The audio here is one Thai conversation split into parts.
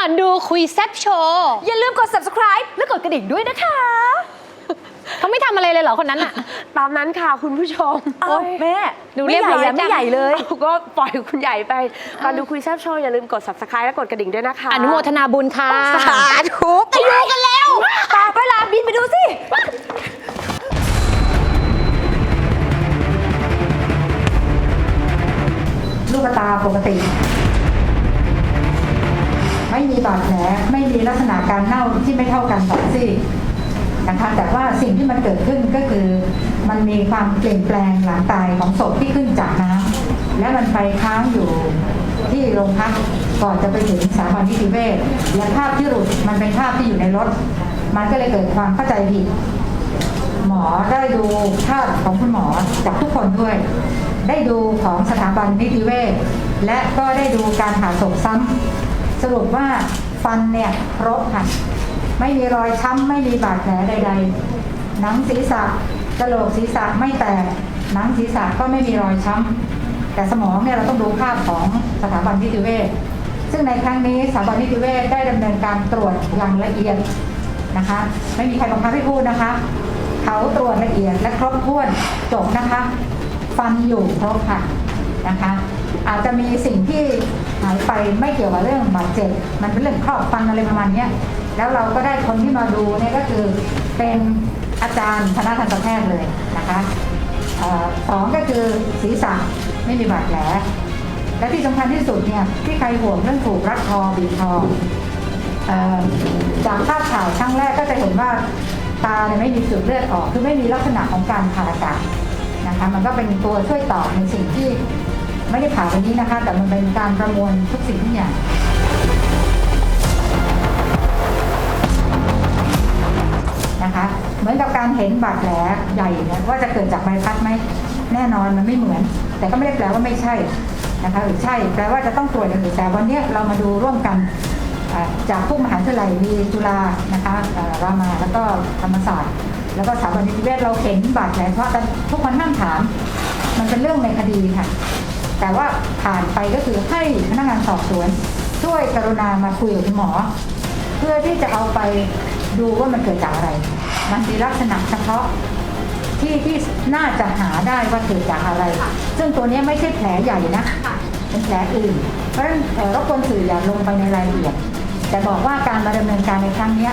อนดูคุยแซบโชว์อย่าลืมกด subscribe และกดกระดิ่งด้วยนะคะ เขาไม่ทำอะไรเลยเหรอคนนั้นอะตามนั้นค่ะคุณผู้ชมเอ้าโอ๊ยแม่ดูเรียบร้อยไม่ใหญ่อะจัง ไม่ใหญ่เลยเอาก็ปล่อยคุณใหญ่ไปก่อนดูคุยแซบโชว์อย่าลืมกด subscribe และกดกระดิ่งด้วยนะคะอนุโมทนาบุญค่ะ สาธุไปดูกันแล้วตาไปลาบินไปดูสิลูกตาปกติไม่มีบาดแผลไม่มีลักษณะการเน่าที่ไม่เท่ากันสองซี่นะคะแต่ว่าสิ่งที่มันเกิดขึ้นก็คือ มันมีความเปลี่ยนแปลงหลังตายของศพที่ขึ้นจากน้ำและมันไปค้างอยู่ที่โรงพักก่อนจะไปถึงสถาบันนิติเวชและภาพที่หลุดมันเป็นภาพที่อยู่ในรถ มันก็เลยเกิดความเข้าใจผิด หมอได้ดูภาพของคุณหมอจากทุกคนด้วย ได้ดูของสถาบันนิติเวชและก็ได้ดูการผ่าศพซ้ำ สรุปว่าฟันเนี่ยครบค่ะ ไม่มีรอยช้ำไม่มีบาดแผลใด ๆ หนังศีรษะกระโหลกศีรษะไม่แตก หนังศีรษะก็ไม่มีรอยช้ำแต่สมองเนี่ยเราต้องดูภาพของสถาบันนิติเวชซึ่งในครั้งนี้สถาบันนิติเวชได้ดำเนินการตรวจอย่างละเอียดนะคะ ไม่มีใครบังคับให้พูดนะคะ เขาตรวจละเอียดและครบถ้วนจบนะคะ ฟันอยู่ครบค่ะนะคะ อาจจะมีสิ่งที่ายไปไม่เกี่ยวกับเรื่องบาดเจ็บ มันเป็นเรื่องครอบฟันอะไรประมาณนี้แล้วเราก็ได้คนที่มาดูเนี่ยก็คือเป็นอาจารย์คณะทันตแพทย์เลยนะคะสองก็คือศีรษะไม่มีบาดแผลและที่สำคัญที่สุดเนี่ยที่ใครห่วงเรื่องถูกรัดคอบีบคอจากภาพถ่ายครั้งแรกก็จะเห็นว่าตาเนี่ยไม่มีจุดเลือดออก คือไม่มีลักษณะของการขาดอากาศนะคะมันก็เป็นตัวช่วยตอบในสิ่งที่ ไม่ได้ผ่าวันนี้นะคะ แต่มันเป็นการประมวลทุกสิ่งทุกอย่างนะคะเหมือนกับการเห็นบาดแผลใหญ่เนี่ยว่าจะเกิดจากใบพัดไหมแน่นอนมันไม่เหมือน แต่ก็ไม่ได้แปลว่าไม่ใช่นะคะหรือใช่แปลว่าจะต้องตรวจอย่างอื่นแต่วันนี้เรามาดูร่วมกันจากผู้มหาวิทยาลัยมีจุฬานะคะรามาแล้วก็ธรรมศาสตร์ แล้วก็สถาบันนิติเวชเราเห็นบาดแผลเพราะทุกคนนั่งถาม มันเป็นเรื่องในคดีค่ะ แต่ว่าผ่านไปก็คือให้พนักงานสอบสวน ช่วยกรุณามาคุยกับคุณหมอ เพื่อที่จะเอาไปดูว่ามันเกิดจากอะไร มันมีลักษณะเฉพาะที่ที่น่าจะหาได้ว่าเกิดจากอะไร ซึ่งตัวเนี้ยไม่ใช่แผลใหญ่นะ เป็นแผลอื่น เพราะฉะนั้นเอ่อรบกวนสื่ออย่าลงไปในรายละเอียด แต่บอกว่าการมาดำเนินการในครั้งเนี้ย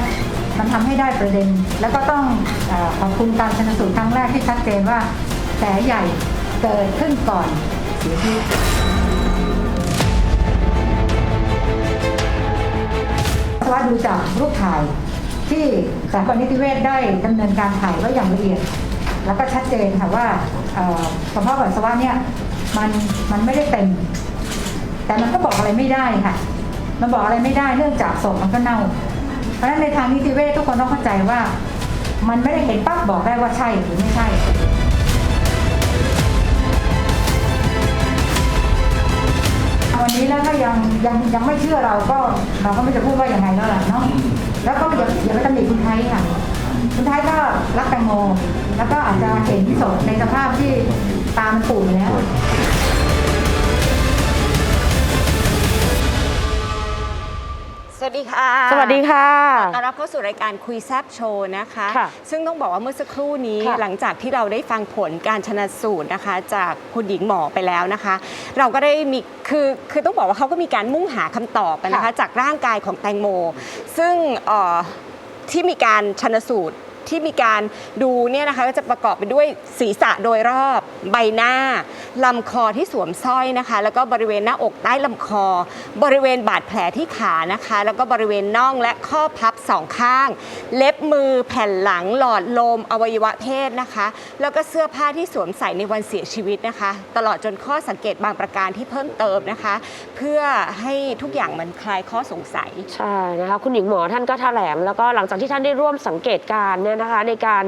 มันทำให้ได้ประเด็น แล้วก็ต้องเออขอบคุณการชนสูตรครั้งแรกที่ชัดเจนว่าแผลใหญ่เกิดขึ้นก่อน เสียชีวิตเพราะว่าดูจากรูปถ่ายที่สถาบันนิติเวชได้ดำเนินการถ่ายไว้อย่างละเอียด แล้วก็ชัดเจนค่ะว่าเอ่อกระเพาะปัสสาวะเนี่ยมันมันไม่ได้เต็ม แต่มันก็บอกอะไรไม่ได้ค่ะ มันบอกอะไรไม่ได้เนื่องจากศพมันก็เน่า เพราะฉะนั้นในทางนิติเวชทุกคนต้องเข้าใจว่า มันไม่ได้เห็นปั๊บบอกได้ว่าใช่หรือไม่ใช่ ยังยังยังไม่เชื่อเราก็เราก็ไม่จะพูดว่ายังไงแล้วล่ะเนาะแล้วก็อย่าอย่าไปตำหนิคุณไทยค่ะคุณไทยก็รักแตงโม แล้วก็อาจจะเห็นศพในสภาพที่ตามนปู ค่ะสวัสดีค่ะ ต้อนรับเข้าสู่รายการคุยแซบโชว์นะคะ ค่ะซึ่งต้องบอกว่าเมื่อสักครู่นี้ค่ะหลังจากที่เราได้ฟังผลการชนะสูตรนะคะ จากคุณหญิงหมอไปแล้วนะคะ เราก็ได้มีคือคือต้องบอกว่าเขาก็มีการมุ่งหาคำตอบนะคะ ค่ะจากร่างกายของแตงโม ซึ่งเอ่อที่มีการชนสูตร ที่มีการดูเนี่ยนะคะก็จะประกอบไปด้วยศีรษะโดยรอบใบหน้าลำคอที่สวมสร้อยนะคะ แล้วก็บริเวณหน้าอกใต้ลำคอ บริเวณบาดแผลที่ขานะคะ แล้วก็บริเวณน่องและข้อพับสองข้าง เล็บมือแผ่นหลังหลอดลมอวัยวะเพศนะคะ แล้วก็เสื้อผ้าที่สวมใส่ในวันเสียชีวิตนะคะ ตลอดจนข้อสังเกตบางประการที่เพิ่มเติมนะคะ เพื่อให้ทุกอย่างมันคลายข้อสงสัย ใช่นะคะคุณหญิงหมอท่านก็แถลงแล้วก็หลังจากที่ท่านได้ร่วมสังเกตการณ์เนี่ยนะคะในการ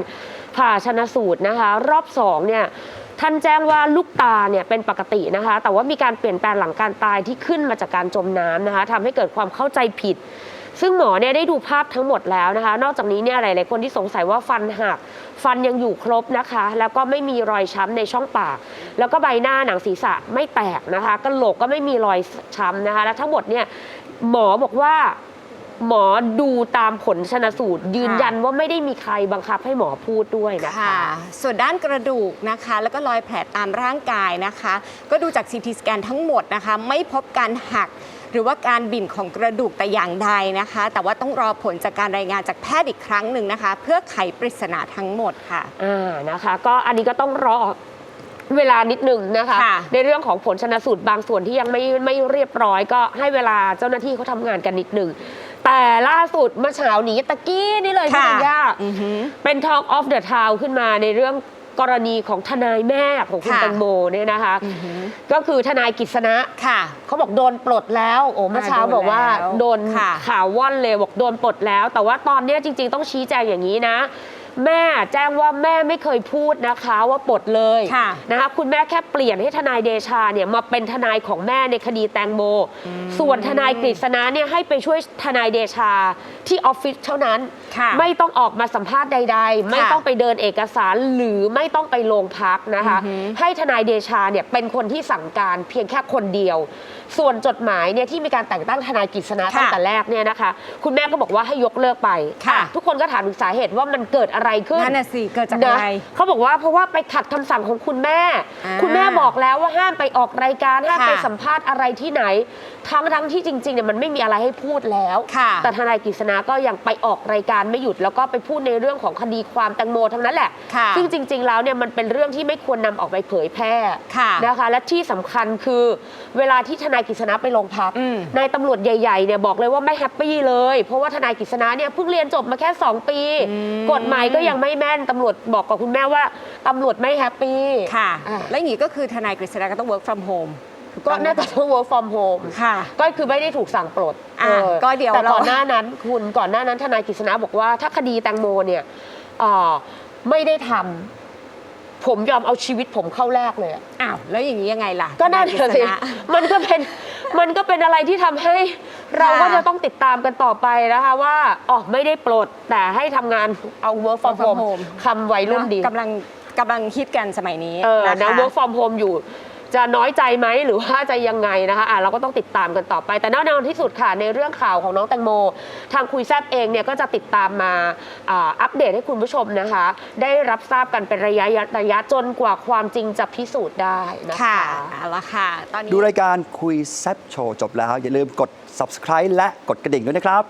ผ่าชนะสูตรนะคะ รอบสองเนี่ยท่านแจ้งว่าลูกตาเนี่ยเป็นปกตินะคะ แต่ว่ามีการเปลี่ยนแปลงหลังการตายที่ขึ้นมาจากการจมน้ำนะคะทำให้เกิดความเข้าใจผิด ซึ่งหมอเนี่ยได้ดูภาพทั้งหมดแล้วนะคะ นอกจากนี้เนี่ยหลาย ๆ คนที่สงสัยว่าฟันหักฟันยังอยู่ครบนะคะ แล้วก็ไม่มีรอยช้ำในช่องปาก แล้วก็ใบหน้าหนังศีรษะไม่แตกนะคะกระโหลกก็ไม่มีรอยช้ำนะคะ และทั้งหมดเนี่ยหมอบอกว่า หมอดูตามผลชนสูตร ยืนยันว่าไม่ได้มีใครบังคับให้หมอพูดด้วยนะคะค่ะส่วนด้านกระดูกนะคะ แล้วก็รอยแผลตามร่างกายนะคะ ก็ดูจาก CT สแกนทั้งหมดนะคะ ไม่พบการหักหรือว่าการบิ่นของกระดูกแต่อย่างใดนะคะ แต่ว่าต้องรอผลจากการรายงานจากแพทย์อีกครั้งหนึ่งนะคะ เพื่อไขปริศนาทั้งหมดค่ะอ่านะคะ ก็อันนี้ก็ต้องรอเวลานิดหนึ่งนะคะค่ะในเรื่องของผลชนสูตรบางส่วนที่ยังไม่ไม่เรียบร้อย ก็ให้เวลาเจ้าหน้าที่เขาทำงานกันนิดหนึ่ง แต่ล่าสุดเมื่อเช้านี้ตะกี้นี่เลยพี่ค่ะธัญญาอือหือ เป็น Talk of the Town ขึ้นมาในเรื่องกรณีของทนายแม่ของคุณค่ะ แตงโมเนี่ยนะคะ อือหือก็คือทนายกฤษณะ ค่ะ เขาบอกโดนปลดแล้ว โอ้เมื่อเช้าอ่าโดนบอกว่าแล้วโดนค่ะข่าวว่อนเลยบอกโดนปลดแล้ว แต่ว่าตอนเนี้ยจริง ๆ ต้องชี้แจงอย่างนี้นะ แม่แจ้งว่าแม่ไม่เคยพูดนะคะว่าปลดเลยค่ะนะคะคุณแม่แค่เปลี่ยนให้ทนายเดชาเนี่ยมาเป็นทนายของแม่ในคดีแตงโม ส่วนทนายกฤษณะเนี่ยให้ไปช่วยทนายเดชาที่ออฟฟิศเท่านั้น ค่ะไม่ต้องออกมาสัมภาษณ์ใด ๆ ไม่ต้องไปเดินเอกสารหรือไม่ต้องไปโรงพักนะคะ อือหือ ให้ทนายเดชาเนี่ยเป็นคนที่สั่งการเพียงแค่คนเดียว ส่วนจดหมายเนี่ยที่มีการแต่งตั้งทนายกฤษณะค่ะตั้งแต่แรกเนี่ยนะคะ คุณแม่ก็บอกว่าให้ยกเลิกไปค่ะ อะทุกคนก็ถามถึงสาเหตุว่ามันเกิดอะไรขึ้นนั่นน่ะสิเกิดจากนะอะไร เขาบอกว่าเพราะว่าไปขัดคำสั่งของคุณแม่ อ่าคุณแม่บอกแล้วว่าห้ามไปออกรายการห้ามค่ะไปสัมภาษณ์อะไรที่ไหนทั้งทั้งที่จริงๆเนี่ยมันไม่มีอะไรให้พูดแล้ว ค่ะ แต่ทนายกฤษณะก็ยังไปออกรายการไม่หยุดแล้วก็ไปพูดในเรื่องของคดีความแตงโมทั้งนั้นแหละ ค่ะซึ่งจริง ๆ แล้วเนี่ยมันเป็นเรื่องที่ไม่ควรนำออกไปเผยแพร่ค่ะนะคะ และที่สำคัญคือเวลาที่ทนายกฤษณะไปโรงพักอืม นายตำรวจใหญ่ๆเนี่ยบอกเลยว่าไม่แฮปปี้เลย เพราะว่าทนายกฤษณะเนี่ยเพิ่งเรียนจบมาแค่ 2 ปีอืมกฎหมายก็ยังไม่แม่นตำรวจบอกกับคุณแม่ว่าตำรวจไม่แฮปปี้ค่ะ อะและอย่างนี้ก็คือทนายกฤษณะก็ต้อง work from home ถูก็ต้องไหมน่าจะต้อง work from home ค่ะ ก็คือไม่ได้ถูกสั่งปลดอะออก็เดี๋ยวแต่เราก่อนหน้านั้นคุณก่อนหน้านั้นทนายกฤษณะบอกว่าถ้าคดีแตงโมเนี่ยเอ่อไม่ได้ทำผมยอมเอาชีวิตผมเข้าแลกเลยอะอ้าวแล้วอย่างนี้ยังไงล่ะก็น่าทยจะฤษสิณะ มันก็เป็น มันก็เป็นอะไรที่ทำให้เราค่ะก็จะต้องติดตามกันต่อไปนะคะว่าอ๋อไม่ได้ปลดแต่ให้ทำงานเอา work from Work from home home คำวัยรุ่นดี กำลังกำลังฮิตกันสมัยนี้เออนะ นะคะ work from home อยู่ จะน้อยใจไหมหรือว่าจะยังไงนะคะอะเราก็ต้องติดตามกันต่อไป แต่แน่นอนที่สุดค่ะในเรื่องข่าวของน้องแตงโม ทางคุยแซบเองเนี่ยก็จะติดตามมาอ่าอัปเดตให้คุณผู้ชมนะคะ ได้รับทราบกันเป็นระยะระยะจนกว่าความจริงจะพิสูจน์ได้นะคะค่ะเอาละค่ะ ตอนนี้ ดูรายการคุยแซบโชว์จบแล้ว อย่าลืมกด subscribe และกดกระดิ่งด้วยนะครับ